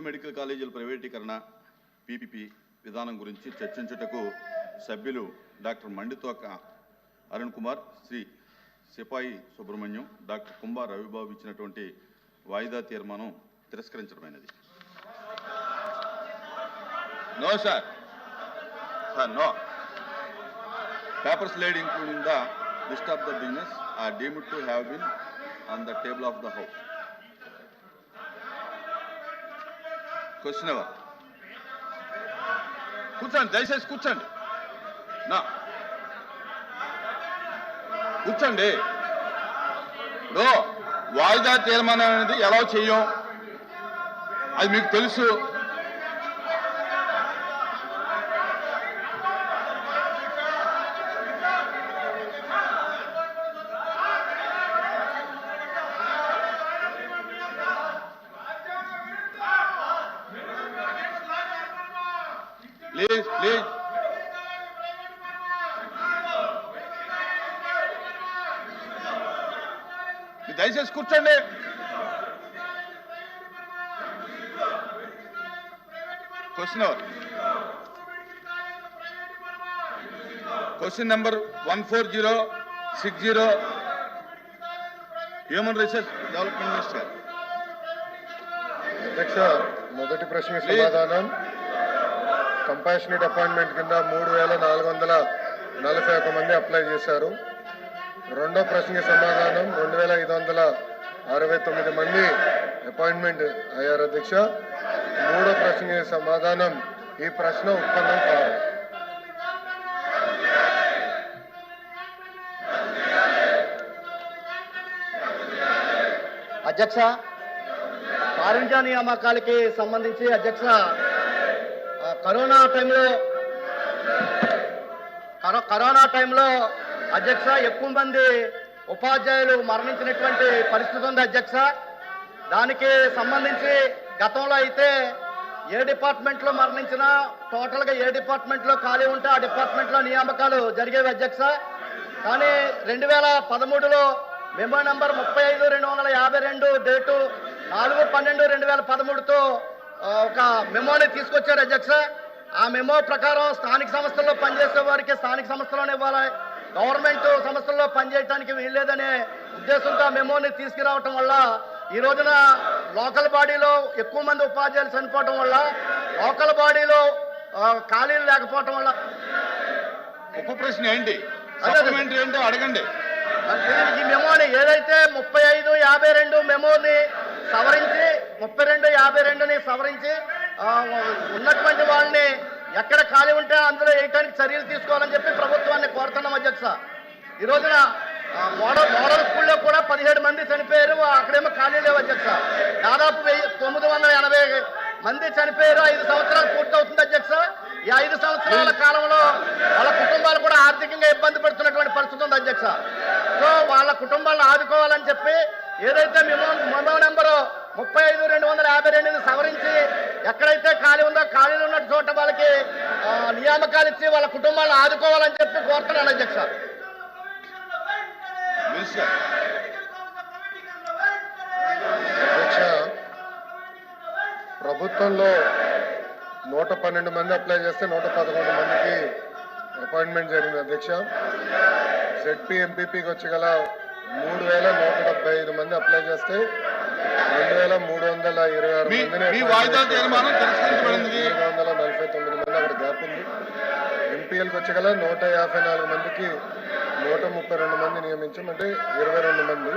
ప్రభుత్వ మెడికల్ కాలేజీల ప్రైవేటీకరణ పీపీపీ విధానం గురించి చర్చించుటకు సభ్యులు డాక్టర్ మండితోక అరుణ్ కుమార్ శ్రీ సిపాయి సుబ్రహ్మణ్యం డాక్టర్ కుంభా రవిబాబు ఇచ్చినటువంటి వాయిదా తీర్మానం తిరస్కరించడమైనది. No sir. Sir no. Papers laid including the list of the business are deemed to have been on the table of the. Question hour కూర్చోండి దయచేసి కూర్చోండి. నా. కూర్చోండి. ఇప్పుడు వాయిదా తీర్మానం అనేది ఎలా చెయ్యం అది మీకు తెలుసు. ప్లీజ్ ప్లీజ్ దయచేసి కూర్చోండి. Question question number one four zero six zero human resource development minister అధ్యక్ష మొదటి ప్రశ్న సమాధానం. కంపాషనేట్ అపాయింట్మెంట్ కింద మూడు వేల నాలుగు వందల నలభై ఒక మంది అప్లై చేశారు. రెండో ప్రశ్నకి సమాధానం రెండు వేల ఐదు వందల అరవై తొమ్మిది మంది అపాయింట్మెంట్ అయ్యారు అధ్యక్ష. మూడో ప్రశ్నకి సమాధానం ఈ ప్రశ్న ఉత్పన్నం కాదు అధ్యక్ష కారుణ్య నియామకాలకి సంబంధించి అధ్యక్ష కరోనా టైంలో కరో- కరోనా టైంలో అధ్యక్ష ఎక్కువ మంది ఉపాధ్యాయులు మరణించినటువంటి పరిస్థితి ఉంది అధ్యక్ష. దానికి సంబంధించి గతంలో అయితే ఏ డిపార్ట్మెంట్లో మరణించినా టోటల్గా ఏ డిపార్ట్మెంట్లో ఖాళీ ఉంటే ఆ డిపార్ట్మెంట్లో నియామకాలు జరిగేవి అధ్యక్ష. కానీ రెండు వేల పదమూడులో మెమో నంబర్ ముప్పై ఐదు రెండు వందల యాభై రెండు డేటు నాలుగు పన్నెండు రెండు వేల పదమూడుతో ఒక మెమోని తీసుకొచ్చారు అధ్యక్ష. ఆ మెమో ప్రకారం స్థానిక సంస్థల్లో పనిచేసే వారికి స్థానిక సంస్థలోనే ఇవ్వాలి. గవర్నమెంట్ సంస్థల్లో పనిచేయడానికి వీల్లేదనే ఉద్దేశంతో ఆ మెమోని తీసుకురావటం వల్ల ఈ రోజున లోకల్ బాడీలో ఎక్కువ మంది ఉపాధ్యాయులు చనిపోవటం వల్ల లోకల్ బాడీలో ఖాళీలు లేకపోవటం వల్ల ఉప ప్రశ్న ఏంటి? ఏంటో అడగండి. ఈ మెమోని ఏదైతే ముప్పై ఐదు యాభై రెండు మెమోని సవరించి ముప్పై రెండు యాభై రెండుని సవరించి ఉన్నటువంటి వాళ్ళని ఎక్కడ ఖాళీ ఉంటే అందులో వేయటానికి చర్యలు తీసుకోవాలని చెప్పి ప్రభుత్వాన్ని కోరుతున్నాం అధ్యక్ష. ఈ రోజున మోడల్ మోడల్ స్కూల్లో కూడా పదిహేడు మంది చనిపోయారు అక్కడేమో ఖాళీ లేవు అధ్యక్ష. దాదాపు వెయ్యి తొమ్మిది వందల ఎనభై మంది చనిపోయారు ఐదు సంవత్సరాలు పూర్తవుతుంది అధ్యక్ష. ఈ ఐదు సంవత్సరాల కాలంలో వాళ్ళ కుటుంబాలు కూడా ఆర్థికంగా ఇబ్బంది పడుతున్నటువంటి పరిస్థితి ఉంది అధ్యక్ష. సో వాళ్ళ కుటుంబాలను ఆదుకోవాలని చెప్పి ఏదైతే మెమో మెమో నెంబరు ముప్పై ఐదు రెండు వందల యాభై రెండుని సవరించి ఎక్కడైతే ఖాళీ ఉందో ఖాళీలు ఉన్న చోట వాళ్ళకి నియామకాలు ఇచ్చి వాళ్ళ కుటుంబాలను ఆదుకోవాలని చెప్పి కోరుతున్నాను అధ్యక్ష. ప్రభుత్వంలో నూట పన్నెండు మంది అప్లై చేస్తే నూట పదకొండు మందికి అపాయింట్మెంట్ జరిగింది అధ్యక్ష. జెడ్పీ ఎంపీపీకి వచ్చి గల మూడు వేల నూట డెబ్బై ఐదు మంది అప్లై చేస్తే రెండు వేల మూడు వందల ఇరవై ఆరు మీ- వాయిదా. తీర్మానం తిరస్కరించబడింది. వందల నలభై తొమ్మిది మంది అక్కడ గ్యాప్ ఉంది ఎంపీఎల్కి వచ్చి గల నూట యాభై నాలుగు మందికి నూట ముప్పై రెండు మంది నియమించాం అంటే ఇరవై రెండు మంది.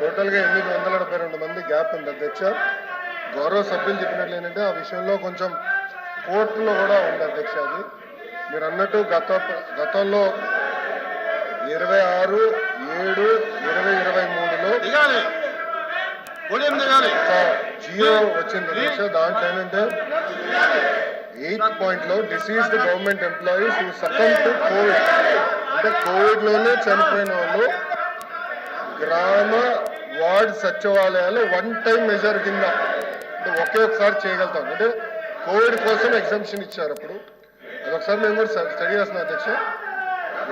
టోటల్గా ఎనిమిది వందల డెబ్బై రెండు మంది గ్యాప్ ఉంది. అధ్యక్ష గౌరవ సభ్యులు చెప్పినట్లు ఏంటంటే ఆ విషయంలో కొంచెం కోర్టులో కూడా ఉంది అధ్యక్ష అది. మీరు అన్నట్టు గత గతంలో ఇరవై ఆరు ఏడు ఇరవై ఇరవై మూడులో జియో వచ్చింది దాంట్లో ఏంటంటే ఎయిత్ పాయింట్లో deceased government employees who succumb to COVID అంటే కోవిడ్లోనే చనిపోయిన వాళ్ళు గ్రామ వార్డ్ సచివాలయాలు వన్ టైం మెజర్ కింద అంటే ఒకే ఒకసారి చేయగలుగుతాం. అంటే కోవిడ్ కోసం ఎగ్జామ్షన్ ఇచ్చారు అప్పుడు. అదొకసారి మేము కూడా స్టడీ చేస్తున్నాం అధ్యక్ష.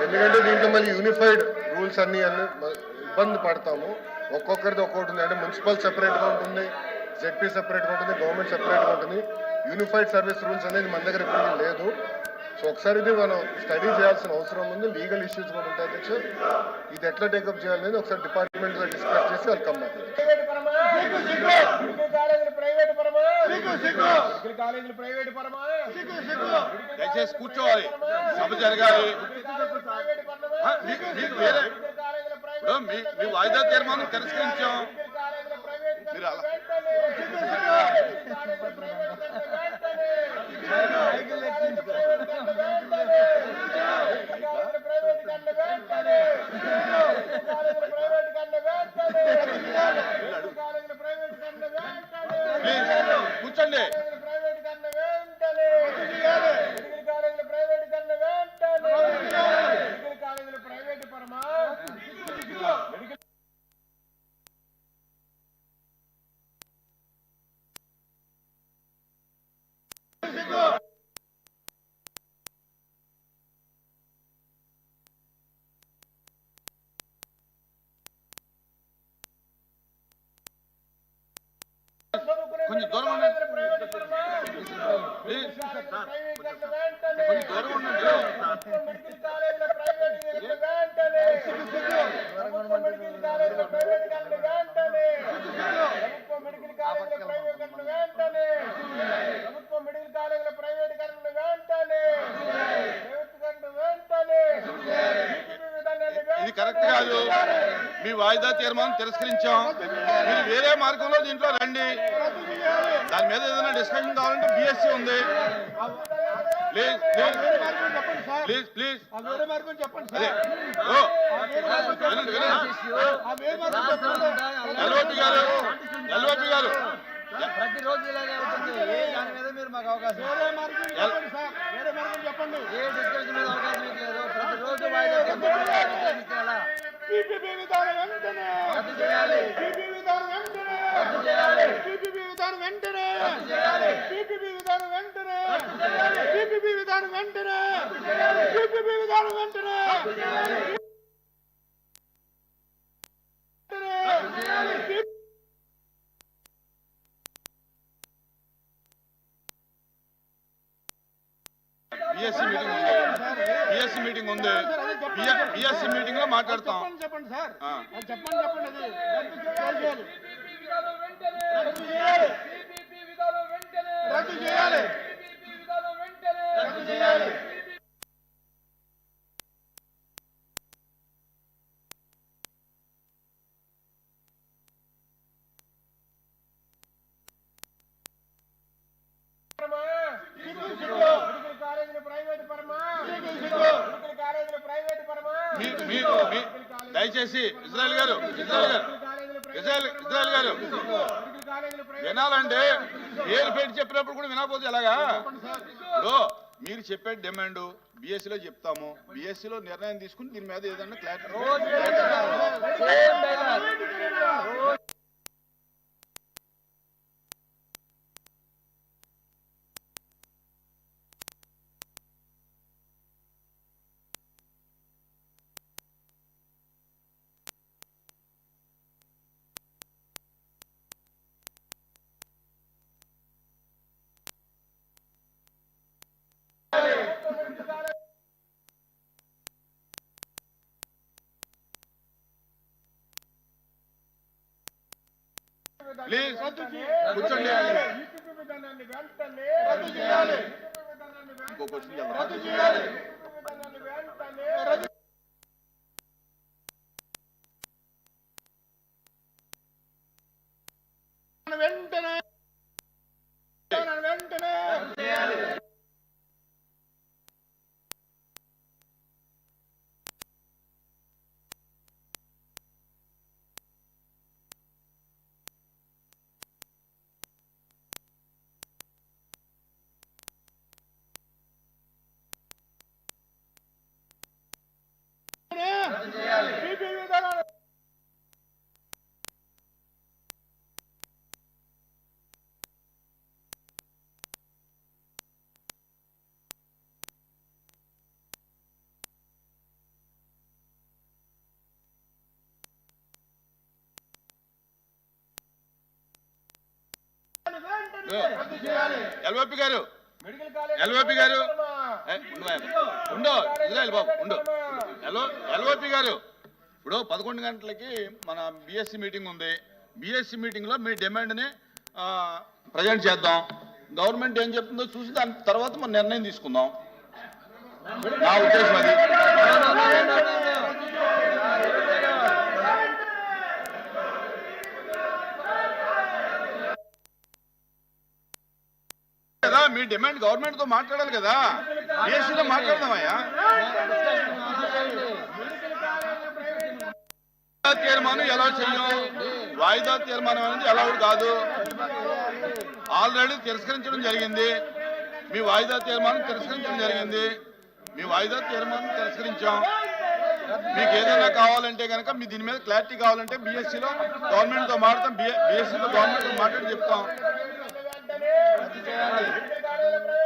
ఎందుకంటే దీంట్లో మళ్ళీ యూనిఫైడ్ రూల్స్ అన్ని అన్ని ఇబ్బంది పడతాము. ఒక్కొక్కరిది ఒక్కొక్కటి ఉంది. అంటే మున్సిపల్ సెపరేట్గా ఉంటుంది జెడ్పీ సెపరేట్గా ఉంటుంది గవర్నమెంట్ సెపరేట్గా ఉంటుంది. యూనిఫైడ్ సర్వీస్ రూల్స్ అనేది మన దగ్గర ఇప్పుడు లేదు. సో ఒకసారి ఇది మనం స్టడీ చేయాల్సిన అవసరం ఉంది. లీగల్ ఇష్యూస్ కూడా ఉంటాయి అధ్యక్ష. ఇది ఎట్లా టేకప్ చేయాలనేది ఒకసారి డిపార్ట్మెంట్ డిస్కస్ చేసి వెల్కమ్ దయచేసి కూర్చోవాలి. సభ జరగాలి. మీకు వేరే ఇప్పుడు మీ మీ వాయిదా తీర్మానం తిరస్కరించాం. మీరు అలా కొంచెం దూరం ఉండండి. కొంచెం దూరం ఉండండి ఇది కరెక్ట్ కాదు. మీ వాయిదా తీర్మానం తిరస్కరించాం. మీరు వేరే మార్గంలో దీంట్లో రండి. దాని మీద ఏదైనా డిస్కషన్ కావాలంటే బిఎస్సి ఉంది ప్లీజ్ ప్లీజ్ ప్లీజ్ ప్లీజ్ వేరే మార్గం చెప్పండి అదే. ఓ. వినండి వినండి. ఎల్ఓపి గారు ఎల్ఓపి గారు. ప్రతిరోజు ఇలాగే అవుతుంది ఏ దాని మీద మీరు మాకు అవకాశం వేరే మార్గం చెప్పండి సార్ వేరే మార్గం చెప్పండి ఏ డిస్కషన్ మీద అవకాశం మీకు లేదు ప్రతిరోజు వాయిదా రద్దు చేయాలి రద్దు చేయాలి. వెంటనే. పీపీపీ విధానం వెంటనే. పీపీపీ విధానం వెంటనే. పీపీపీ విధానం వెంటనే. బిఎస్సి మీటింగ్ ఉంది. బిఎస్సి మీటింగ్ ఉంది. బిఎస్సి మీటింగ్లో మాట్లాడతాం. చెప్పండి చెప్పండి సార్. చెప్పండి చెప్పండి అది. రద్దు చేయాలి. రద్దు దయచేసి ఇజ్రాయల్ గారు ఇజ్రాయల్ గారు. ఇజ్రాయల్ ఇజ్రాయల్ గారు. వినాలంటే పేరు పెట్టి చెప్పినప్పుడు కూడా వినకపోతే ఎలాగా? మీరు చెప్పే డిమాండ్. BSc లో చెప్తాము. BSc లో నిర్ణయం తీసుకుని దీని మీద ఏదన్నా క్లారిటీ ప్లీజ్. కూర్చోండి. ఇంకో క్వశ్చన్ ఎల్ఓపి గారు. ఎల్ఓపి గారు. ఉండు ఇజ్రాయల్ బాబు ఉండు. ఎల్ఓ ఎల్ఓపి గారు. ఇప్పుడు పదకొండు గంటలకి మన బిఎస్సి మీటింగ్ ఉంది. బిఎస్సి మీటింగ్లో మీ డిమాండ్ని ప్రజెంట్ చేద్దాం. గవర్నమెంట్ ఏం చెప్తుందో చూసి దాని తర్వాత మనం నిర్ణయం తీసుకుందాం. నా ఉద్దేశం అది కదా మీ డిమాండ్ గవర్నమెంట్తో మాట్లాడాలి కదా. బిఎస్సీలో మాట్లాడదామయ్యా. తీర్మానం ఎలా చెయ్యం వాయిదా తీర్మానం అనేది అలౌడ్ కాదు. ఆల్రెడీ తిరస్కరించడం జరిగింది. మీ వాయిదా తీర్మానం తిరస్కరించడం జరిగింది. మీ వాయిదా తీర్మానం తిరస్కరించాం. మీకు ఏదైనా కావాలంటే కనుక మీ దీని మీద క్లారిటీ కావాలంటే బీఎస్సీలో గవర్నమెంట్తో మాట్లాడతాం. బిఎస్సీలో గవర్నమెంట్తో మాట్లాడి చెప్తాం. Hallelujah.